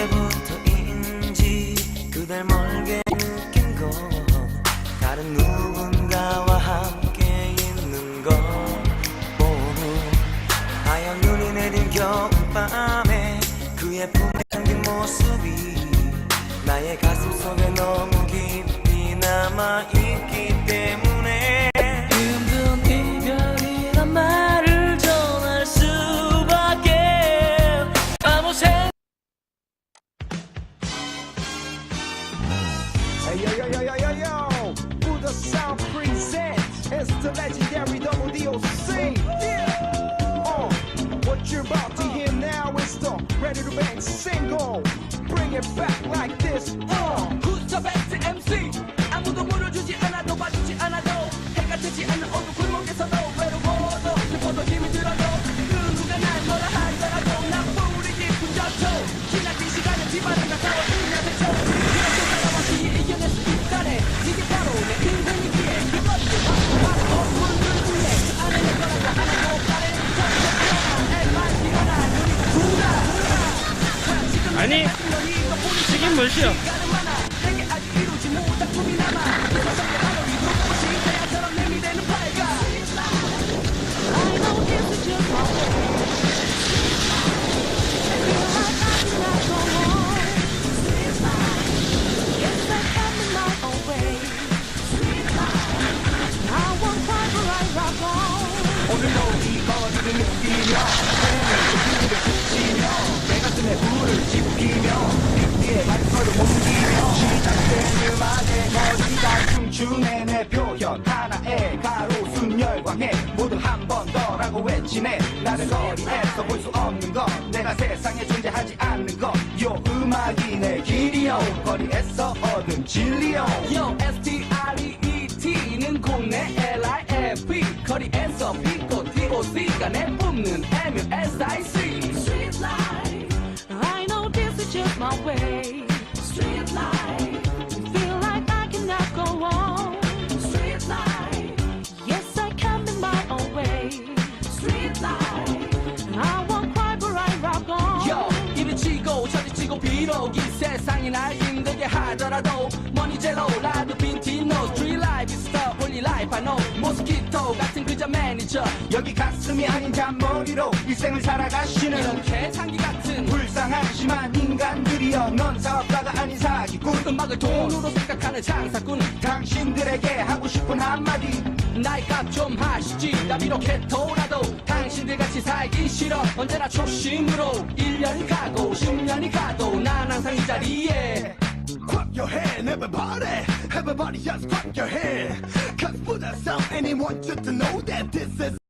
언제부터인지 그댈 멀게 느낀 건 다른 누군가 Hey, yo, yo, yo, yo, yo, yo. Buddha South presents. It's the legendary Double DOC. Yeah. Oh, what you're about to hear now is the Ready to Bang single. Bring it back like this. Oh, who's the best MC? On. 오늘도 이거리를 느끼며 불을 빗기에 옮기며 시작된 음악의 거리가 춤추네 내 표현 하나의 가로 순 열광해. 모두 한 번 더라고 외치네. 나를 거리에서 볼 수 없는 것. 내가 세상에 존재하지 않는 것요 음악이 내 길이요 거리에서 얻은 진리요 Yo S-T-R-E-E-T는 국내 L-I-F-E 거리에서 빛꽃 D-O-C가 내뿜는 M-U-S-I-C 저리 치고 비록 이 세상이 날 힘들게 하더라도 머니 제로 라드 빈티노 Street life is the only life I know. 모스키토 같은 그저 매니저 여기 가슴이 아닌 잔머리로 일생을 살아가시는 이렇게 상기 같은 불쌍하지만 인간들이여 넌 사업가가 아닌 사기꾼. 음악을 돈으로 생각하는 장사꾼. 당신들에게 하고 싶은 한마디 나이 값좀 하시지 나 비록 개토라도 당신들 같이 살기 싫어 언제나 초심으로 1년이 가고 10년이 가도 난 항상 이 자리에 Clap your hand everybody Everybody just clap your hand Cause for the sound anyone should to know that this is